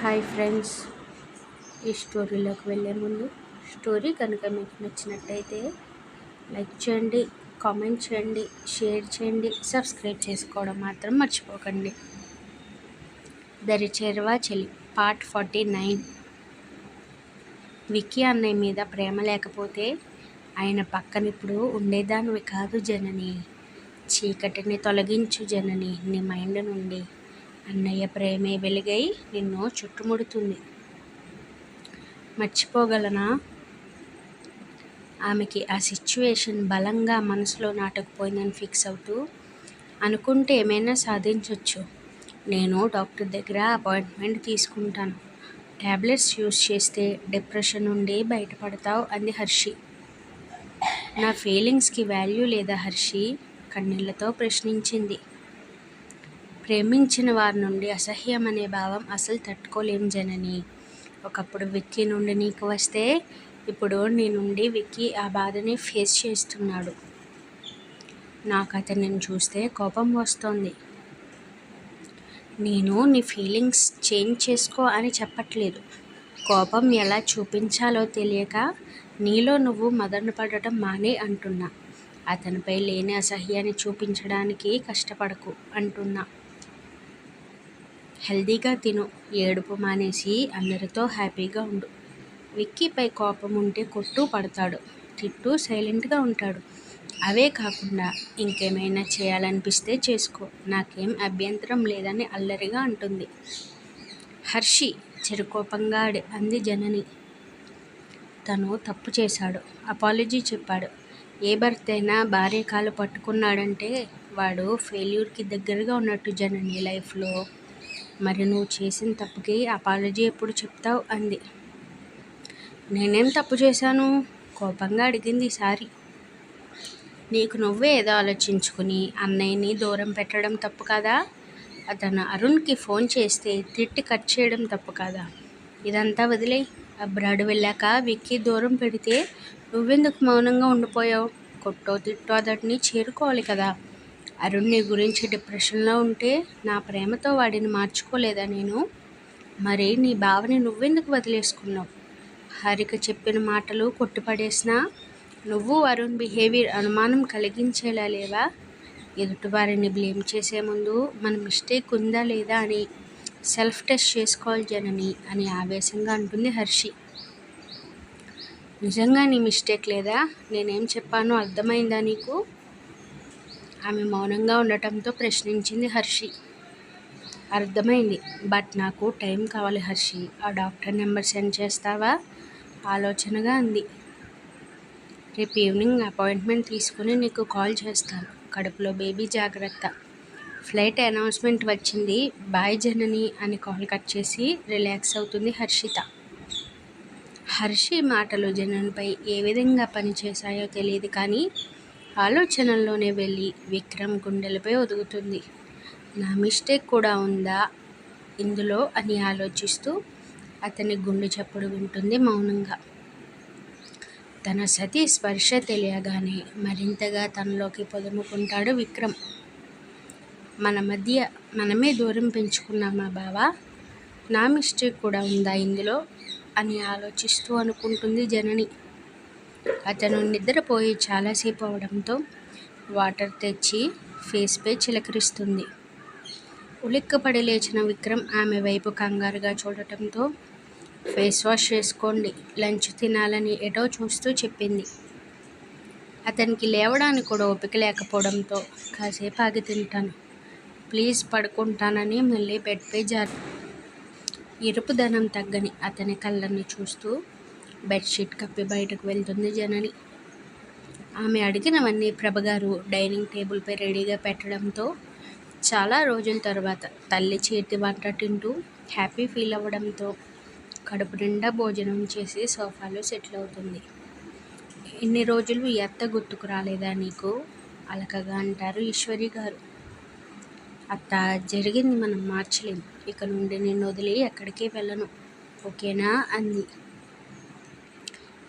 Hi friends. ఈ స్టోరీలోకి వెళ్ళే ముందు స్టోరీ కనుక మీకు నచ్చినట్టయితే లైక్ చేయండి కామెంట్ చేయండి షేర్ చేయండి సబ్స్క్రైబ్ చేసుకోవడం మాత్రం మర్చిపోకండి. దరి చెలి పార్ట్ ఫార్టీ నైన్. విక్కీ అన్నయ్య మీద ప్రేమ లేకపోతే ఆయన పక్కన ఇప్పుడు ఉండేదానివి కాదు జనని. చీకటిని తొలగించు జనని నీ మైండ్ నుండి అన్నయ్య ప్రేమే వెలుగై నిన్ను చుట్టుముడుతుంది. మర్చిపోగలనా? ఆమెకి ఆ సిచ్యువేషన్ బలంగా మనసులో నాటకపోయిందని ఫిక్స్ అవుతూ అనుకుంటే ఏమైనా సాధించవచ్చు నేను డాక్టర్ దగ్గర అపాయింట్మెంట్ తీసుకుంటాను. ట్యాబ్లెట్స్ యూస్ చేస్తే డిప్రెషన్ నుండి బయటపడతావు అంది హర్షి. నా ఫీలింగ్స్కి వాల్యూ లేదా హర్షి కన్నీళ్ళతో ప్రశ్నించింది. ప్రేమించిన వారి నుండి అసహ్యం అనే భావం అసలు తట్టుకోలేం జనని. ఒకప్పుడు విక్కీ నుండి నీకు వస్తే ఇప్పుడు నీ నుండి విక్కీ ఆ బాధని ఫేస్ చేస్తున్నాడు. నాకు అతనిని చూస్తే కోపం వస్తోంది. నేను నీ ఫీలింగ్స్ చేంజ్ చేసుకో అని చెప్పట్లేదు. కోపం ఎలా చూపించాలో తెలియక నీలో నువ్వు మదన పడటం మానే అంటున్నా. అతనిపై లేని అసహ్యాన్ని చూపించడానికి కష్టపడకు అంటున్నా. హెల్దీగా తిను ఏడుపు మానేసి అందరితో హ్యాపీగా ఉండు. విక్కీపై కోపం ఉంటే కొట్టు పడతాడు తిట్టు సైలెంట్గా ఉంటాడు. అవే కాకుండా ఇంకేమైనా చేయాలనిపిస్తే చేసుకో నాకేం అభ్యంతరం లేదని అల్లరిగా అంటుంది. హర్షి చిరుకోపంగా అంది జనని. తను తప్పు చేశాడు అపాలజీ చెప్పాడు. ఏ భర్త అయినా భార్య కాలు పట్టుకున్నాడంటే వాడు ఫెయిల్యూర్కి దగ్గరగా ఉన్నట్టు జనని లైఫ్లో మరి నువ్వు చేసిన తప్పుకి అపాలజీ ఎప్పుడు చెప్తావు? అంది. నేనేం తప్పు చేశాను? కోపంగా అడిగింది ఈసారి. నీకు నువ్వే ఏదో ఆలోచించుకుని అన్నయ్యని దూరం పెట్టడం తప్పు కదా? అతను అరుణ్కి ఫోన్ చేస్తే తిట్టి కట్ చేయడం తప్పు కదా? ఇదంతా వదిలే అబ్రాడు వెళ్ళాక విక్కీ దూరం పెడితే నువ్వెందుకు మౌనంగా ఉండిపోయావు? కొట్టో తిట్టో అతడిని చేరుకోవాలి కదా? అరుణ్ నీ గురించి డిప్రెషన్లో ఉంటే నా ప్రేమతో వాడిని మార్చుకోలేదా నేను? మరి నీ బావని నువ్వెందుకు వదిలేసుకున్నావు? హారిక చెప్పిన మాటలు కొట్టుపడేసినా నువ్వు అరుణ్ బిహేవియర్ అనుమానం కలిగించేలా లేవా? ఎదుటివారిని బ్లేమ్ చేసే ముందు మన మిస్టేక్ ఉందా లేదా అని సెల్ఫ్ టెస్ట్ చేసుకోవాలి జనని అని ఆవేశంగా అంటుంది హర్షి. నిజంగా నీ మిస్టేక్ లేదా? నేనేం చెప్పానో అర్థమైందా నీకు? ఆమె మౌనంగా ఉండటంతో ప్రశ్నించింది హర్షి. అర్థమైంది. బట్ నాకు టైం కావాలి హర్షి. ఆ డాక్టర్ నెంబర్ సెండ్ చేస్తావా? ఆలోచనగా అంది. రేపు ఈవినింగ్ అపాయింట్మెంట్ తీసుకుని నీకు కాల్ చేస్తాను. కడుపులో బేబీ జాగ్రత్త. ఫ్లైట్ అనౌన్స్మెంట్ వచ్చింది. బాయ్ జనని అని కాల్ కట్ చేసి రిలాక్స్ అవుతుంది హర్షిత. హర్షి మాటలు జననిపై ఏ విధంగా పనిచేశాయో తెలియదు కానీ ఆలోచనల్లోనే వెళ్ళి విక్రమ్ గుండెలపై ఒదుగుతుంది. నా మిస్టేక్ కూడా ఉందా? ఇందులో అని ఆలోచిస్తూ అతని గుండె చప్పుడు వింటుంది మౌనంగా. తన సతీ స్పర్శ తెలియగానే మరింతగా తనలోకి పొదుముకుంటాడు విక్రమ్. మన మధ్య మనమే దూరం పెంచుకున్నామా బావా? నా మిస్టేక్ కూడా ఉందా ఇందులో? అని ఆలోచిస్తూ అనుకుంటుంది జనని. అతను నిద్రపోయి చాలాసేపు అవడంతో వాటర్ తెచ్చి ఫేస్పై చిలకరిస్తుంది. ఉలిక్కపడి లేచిన విక్రమ్ ఆమె వైపు కంగారుగా చూడటంతో ఫేస్ వాష్ చేసుకోండి లంచ్ తినాలని ఎటో చూస్తూ చెప్పింది. అతనికి లేవడానికి కూడా ఓపిక లేకపోవడంతో కాసేపు ఆగి తింటాను. ప్లీజ్ పడుకుంటానని మళ్ళీ బెడ్పై జారి ఇరుపుదనం తగ్గని అతని కళ్ళని చూస్తూ బెడ్షీట్ కప్పి బయటకు వెళ్తుంది జనని. ఆమె అడిగినవన్నీ ప్రభగారు డైనింగ్ టేబుల్పై రెడీగా పెట్టడంతో చాలా రోజుల తర్వాత తల్లి చేతి వంట తింటూ హ్యాపీ ఫీల్ అవ్వడంతో కడుపు నిండా భోజనం చేసి సోఫాలో సెటిల్ అవుతుంది. ఇన్ని రోజులు ఎత్త గుర్తుకు రాలేదా నీకు? అలకగా అంటారు ఈశ్వరి గారు. అత్త జరిగింది మనం మార్చలేం. ఇక నుండి నేను వదిలి ఎక్కడికి వెళ్ళను. ఓకేనా? అంది.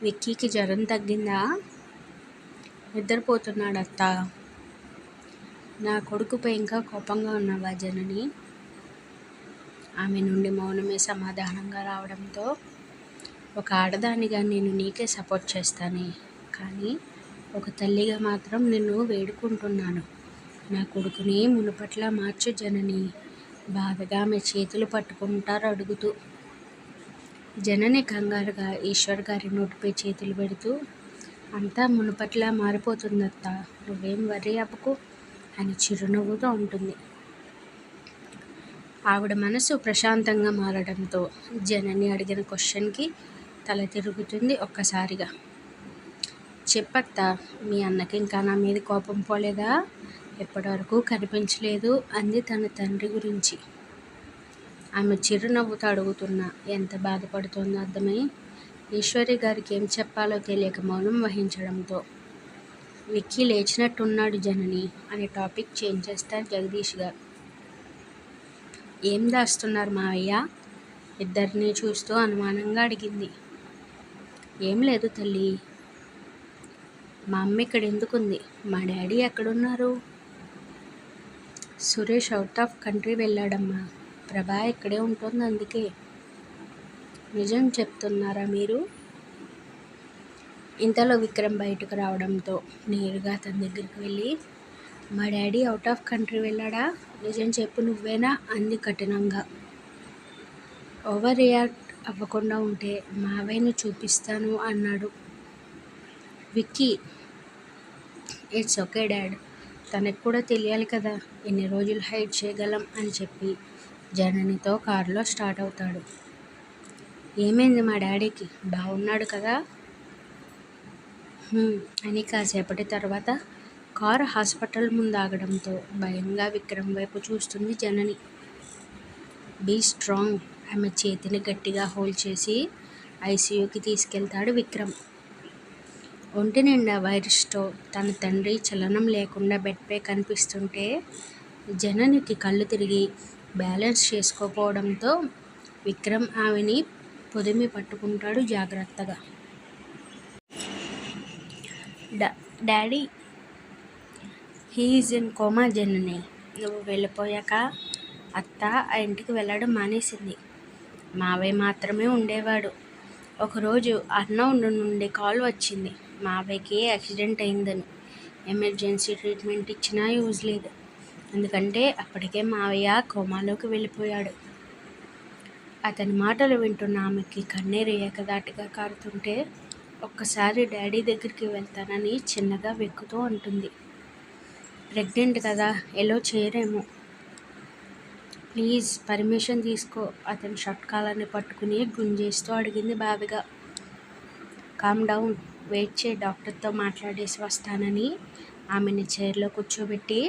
విక్కీకి జ్వరం తగ్గిందా? నిద్రపోతున్నాడు అత్త నా కొడుకుపై ఇంకా కోపంగా ఉన్నావా జనని? ఆమె నుండి మౌనమే సమాధానంగా రావడంతో ఒక ఆడదానిగా నేను నీకే సపోర్ట్ చేస్తానే. కానీ ఒక తల్లిగా మాత్రం నిన్ను వేడుకుంటున్నాను. నా కొడుకుని మునుపట్ల మార్చు జనని. బాధగా ఆమె చేతులు పట్టుకుంటారు అడుగుతూ జనని కంగారుగా ఈశ్వర్ గారి నోటిపై చేతులు పెడుతూ అంతా మునుపట్లా మారిపోతుందత్త. నువ్వేం వరి అవ్వకు అని చిరునవ్వుతో ఉంటుంది ఆవిడ మనసు ప్రశాంతంగా మారడంతో జనని అడిగిన క్వశ్చన్కి తల తిరుగుతుంది ఒక్కసారిగా. చెప్పత్త మీ అన్నకి ఇంకా నా మీద కోపం పోలేదా? ఎప్పటివరకు కనిపించలేదు అంది తన తండ్రి గురించి. ఆమె చిరునవ్వుతో అడుగుతున్నా ఎంత బాధపడుతుందో అర్థమై ఈశ్వరి గారికి ఏం చెప్పాలో తెలియక మౌనం వహించడంతో విక్కీ లేచినట్టున్నాడు జనని అనే టాపిక్ చేంజ్ చేస్తారు జగదీష్ గారు. ఏం దాస్తున్నారు మావయ్య? ఇద్దరిని చూస్తూ అనుమానంగా అడిగింది. ఏం లేదు తల్లి. మా అమ్మ ఇక్కడ ఎందుకుంది? మా డాడీ ఎక్కడున్నారు? సురేష్ అవుట్ ఆఫ్ కంట్రీ వెళ్ళాడమ్మా. ప్రభా ఇక్కడే ఉంటుంది అందుకే. నిజం చెప్తున్నారా మీరు? ఇంతలో విక్రమ్ బయటకు రావడంతో నేరుగా తన దగ్గరికి వెళ్ళి మా డాడీ అవుట్ ఆఫ్ కంట్రీ వెళ్ళాడా? నిజం చెప్పు నువ్వేనా? అంది కఠినంగా. ఓవర్ రియాక్ట్ అవ్వకుండా ఉంటే మావయ్యను చూపిస్తాను అన్నాడు. Vicky it's okay dad. తనకు కూడా తెలియాలి కదా ఎన్ని రోజులు హైడ్ చేయగలం అని చెప్పి. జననితో కారులో స్టార్ట్ అవుతాడు. ఏమైంది మా డాడీకి? బాగున్నాడు కదా? అని కాసేపటి తర్వాత కారు హాస్పిటల్ ముందు ఆగడంతో భయంగా విక్రమ్ వైపు చూస్తుంది జనని. బీ స్ట్రాంగ్ ఆమె చేతిని గట్టిగా హోల్డ్ చేసి ఐసీయూకి తీసుకెళ్తాడు విక్రమ్. ఒంటి నిండా వైరస్తో తన తండ్రి చలనం లేకుండా బెడ్పై కనిపిస్తుంటే జననికి కళ్ళు తిరిగి బ్యాలెన్స్ చేసుకోపోవడంతో విక్రమ్ ఆమెని పొదిమి పట్టుకుంటాడు జాగ్రత్తగా. Daddy he's in coma Janani. నువ్వు వెళ్ళిపోయాక అత్త ఆ ఇంటికి వెళ్ళడం మానేసింది. మావయ్య మాత్రమే ఉండేవాడు. ఒకరోజు అన్నౌండ్ నుండి కాల్ వచ్చింది. మావయ్యకి యాక్సిడెంట్ అయిందని. ఎమర్జెన్సీ ట్రీట్మెంట్ ఇచ్చినా యూజ్ లేదు. ఎందుకంటే అప్పటికే మావయ్య కోమాలోకి వెళ్ళిపోయాడు. అతని మాటలు వింటున్న ఆమెకి కన్నీరు ఏకదాటిగా కారుతుంటే ఒక్కసారి డాడీ దగ్గరికి వెళ్తానని చిన్నగా వెక్కుతూ ఉంటుంది ప్రెగ్నెంట్ కదా ఎలో చేయరేమో. ప్లీజ్ పర్మిషన్ తీసుకో అతని షర్ట్ కాలాన్ని పట్టుకుని గుంజేస్తూ అడిగింది బాధగా కామ్ డౌన్ వెయిట్ చేయి డాక్టర్తో మాట్లాడేసి వస్తానని ఆమెని చైర్లో కూర్చోబెట్టి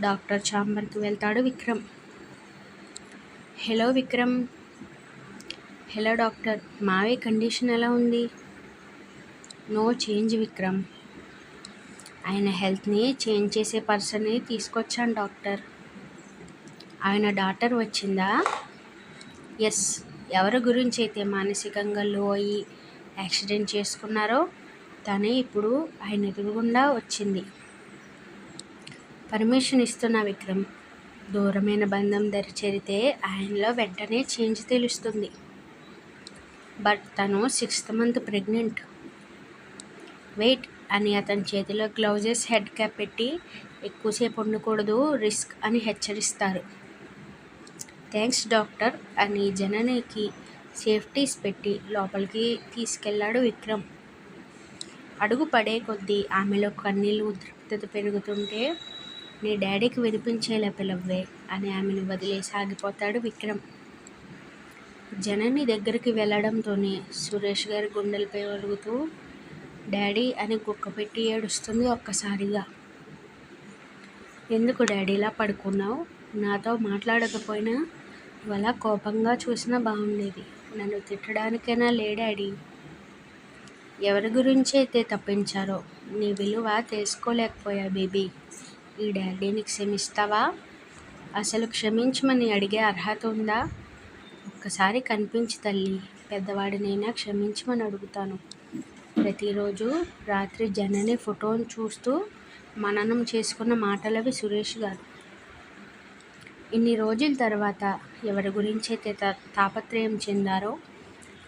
డాక్టర్ ఛాంబర్కి వెళ్తాడు Vikram. Hello Vikram. Hello doctor. మావి కండిషన్ ఎలా ఉంది? No change Vikram. ఆయన హెల్త్ని చేంజ్ చేసే పర్సన్ని తీసుకొచ్చాను డాక్టర్. ఆయన డాక్టర్ వచ్చిందా? ఎస్. ఎవరి గురించి అయితే మానసికంగా లో అయ్యి యాక్సిడెంట్ చేసుకున్నారో తనే ఇప్పుడు ఆయన ఎదురుగుండా వచ్చింది. పర్మిషన్ ఇస్తున్న విక్రమ్. దూరమైన బంధం దరిచేరితే ఆయనలో వెంటనే చేంజ్ తెలుస్తుంది. బట్ తను సిక్స్త్ మంత్ ప్రెగ్నెంట్. వెయిట్! అని అతని చేతిలో గ్లౌజెస్ హెడ్ క్యాప్ పెట్టి ఎక్కువసేపు ఉండకూడదు రిస్క్ అని హెచ్చరిస్తారు. Thanks doctor! అని జననికి సేఫ్టీస్ పెట్టి లోపలికి తీసుకెళ్ళాడు విక్రమ్. అడుగు పడే కొద్దీ ఆమెలో కన్నీళ్ళు ఉద్రిక్తత పెరుగుతుంటే నీ డాడీకి వినిపించేలా పిలవ్వే అని ఆమెను వదిలేసి ఆగిపోతాడు విక్రమ్. జనని దగ్గరికి వెళ్ళడంతోనే సురేష్ గారి గుండెలపై ఒరుగుతూ డాడీ అని కుక్కపెట్టి ఏడుస్తుంది ఒక్కసారిగా. ఎందుకు డాడీలా పడుకున్నావు? నాతో మాట్లాడకపోయినా ఇవాళ కోపంగా చూసినా బాగుండేది. నన్ను తిట్టడానికైనా లే డాడీ. ఎవరి గురించి అయితే తప్పించారో నీ విలువ తెలుసుకోలేకపోయా బేబీ. ఈ డాడీని క్షమిస్తావా? అసలు క్షమించమని అడిగే అర్హత ఉందా? ఒక్కసారి కనిపించి తల్లి పెద్దవాడినైనా క్షమించమని అడుగుతాను. ప్రతిరోజు రాత్రి జనని ఫోటోను చూస్తూ మననం చేసుకున్న మాటలవి సురేష్ గారు. ఇన్ని రోజుల తర్వాత ఎవరి గురించైతే తా తాపత్రయం చెందారో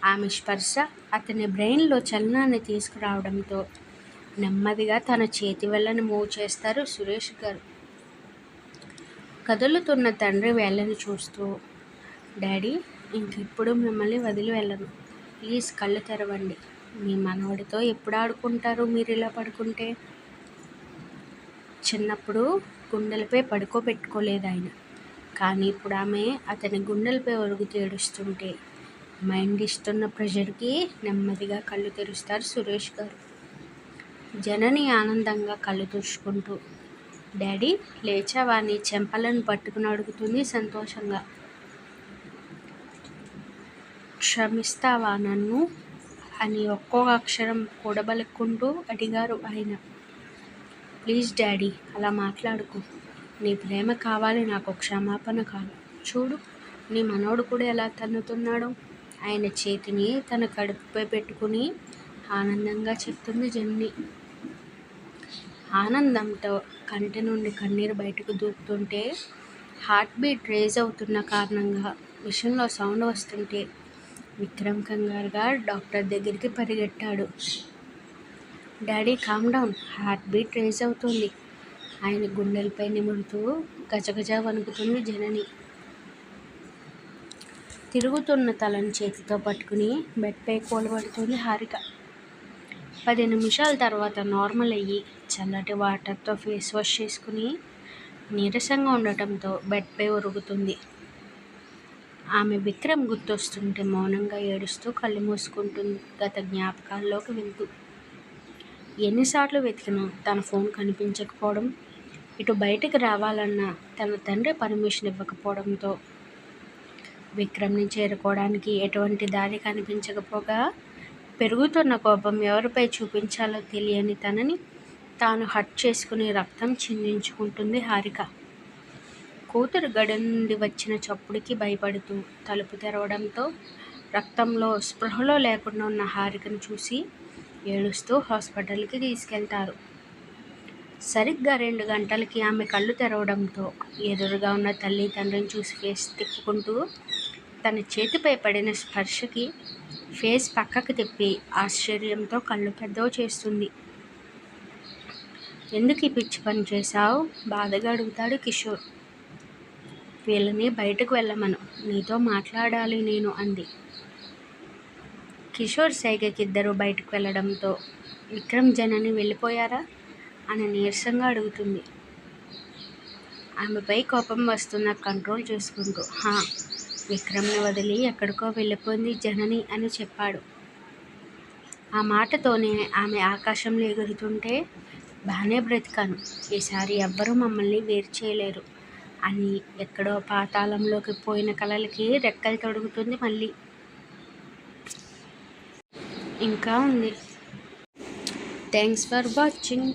ఆమె స్పర్శ అతని బ్రెయిన్లో చలనాన్ని తీసుకురావడంతో నెమ్మదిగా తన చేతి వెళ్ళని మూవ్ చేస్తారు సురేష్ గారు. కదులుతున్న తండ్రి వేళ్ళని చూస్తూ డాడీ ఇంక ఇప్పుడు మిమ్మల్ని వదిలి వెళ్ళను. ప్లీజ్ కళ్ళు తెరవండి. మీ మనవడితో ఎప్పుడు ఆడుకుంటారు మీరు ఇలా పడుకుంటే? చిన్నప్పుడు గుండెలపై పడుకోబెట్టుకోలేదు ఆయన. కానీ ఇప్పుడు ఆమె అతని గుండెలపై ఒరుగు తేడుస్తుంటే మైండ్ ఇస్తున్న ప్రెషర్కి నెమ్మదిగా కళ్ళు తెరుస్తారు సురేష్ గారు. జనని ఆనందంగా కళ్ళు తుడుచుకుంటూ డాడీ లేచావా? నీ చెంపలను పట్టుకుని అడుగుతుంది సంతోషంగా. క్షమిస్తావా నన్ను? అని ఒక్కొక్క అక్షరం కూడబలుక్కుంటూ అడిగారు ఆయన. ప్లీజ్ డాడీ అలా మాట్లాడుకో. నీ ప్రేమ కావాలి నాకు క్షమాపణ కాదు చూడు నీ మనోడు కూడా ఎలా తన్నుతున్నాడు. ఆయన చేతిని తన కడుపుపై పెట్టుకుని ఆనందంగా చెప్తుంది జెన్నీ. ఆనందంతో కంటి నుండి కన్నీరు బయటకు దూకుతుంటే హార్ట్ బీట్ రేజ్ అవుతున్న కారణంగా మిషన్లో సౌండ్ వస్తుంటే విక్రమ్ కంగారుగా డాక్టర్ దగ్గరికి పరిగెట్టాడు. Daddy calm down heart beat raise అవుతుంది. ఆయన గుండెలపై నిమురుతూ గజగజ వణుకుతుంది జనని. తిరుగుతున్న తలను చేతితో పట్టుకుని బెడ్పై కూలబడుతుంది హారిక. పది నిమిషాల తర్వాత నార్మల్ అయ్యి చల్లటి వాటర్తో ఫేస్ వాష్ చేసుకుని నీరసంగా ఉండటంతో బెడ్పై ఒరుగుతుంది. ఆమె విక్రమ్ గుర్తొస్తుంటే మౌనంగా ఏడుస్తూ కళ్ళు మూసుకుంటుంది. గత జ్ఞాపకాల్లోకి వెళ్తూ ఎన్నిసార్లు వెతికినా తన ఫోన్ కనిపించకపోవడం ఇటు బయటకు రావాలన్నా తన తండ్రి పర్మిషన్ ఇవ్వకపోవడంతో విక్రమ్ని చేరుకోవడానికి ఎటువంటి దారి కనిపించకపోగా పెరుగుతున్న కోపం ఎవరిపై చూపించాలో తెలియని తనని తాను హట్ చేసుకుని రక్తం చిందించుకుంటుంది హారిక. కూతురు గడి నుండి వచ్చిన చప్పుడుకి భయపడుతూ తలుపు తెరవడంతో రక్తంలో స్పృహలో లేకుండా ఉన్న హారికను చూసి ఏడుస్తూ హాస్పిటల్కి తీసుకెళ్తారు. సరిగ్గా రెండు గంటలకి ఆమె కళ్ళు తెరవడంతో ఎదురుగా ఉన్న తల్లి తండ్రిని చూసి ఫేస్ తిప్పుకుంటూ తన చేతిపై పడిన స్పర్శకి ఫేస్ పక్కకు తిప్పి ఆశ్చర్యంతో కళ్ళు పెద్దవి చేస్తుంది. ఎందుకు ఈ పిచ్చి పని చేశావు? బాధగా అడుగుతాడు కిషోర్. వీళ్ళని బయటకు వెళ్ళమను. నీతో మాట్లాడాలి నేను అంది. కిషోర్ సైగకి ఇద్దరు బయటకు వెళ్ళడంతో విక్రమ్ జనని వెళ్ళిపోయారా? అని నీరసంగా అడుగుతుంది. ఆమెపై కోపం వస్తున్న కంట్రోల్ చేసుకుంటూ. హా విక్రమ్ని వదిలి ఎక్కడికో వెళ్ళిపోయింది జనని అని చెప్పాడు. ఆ మాటతోనే ఆమె ఆకాశంలో ఎగురుతుంటే బాగానే బ్రతికాను. ఈసారి ఎవ్వరూ మమ్మల్ని వేరు చేయలేరు అని ఎక్కడో పాతాళంలోకి పోయిన కళలకి రెక్కలు తొడుగుతుంది మళ్ళీ. ఇంకా ఉంది. Thanks for watching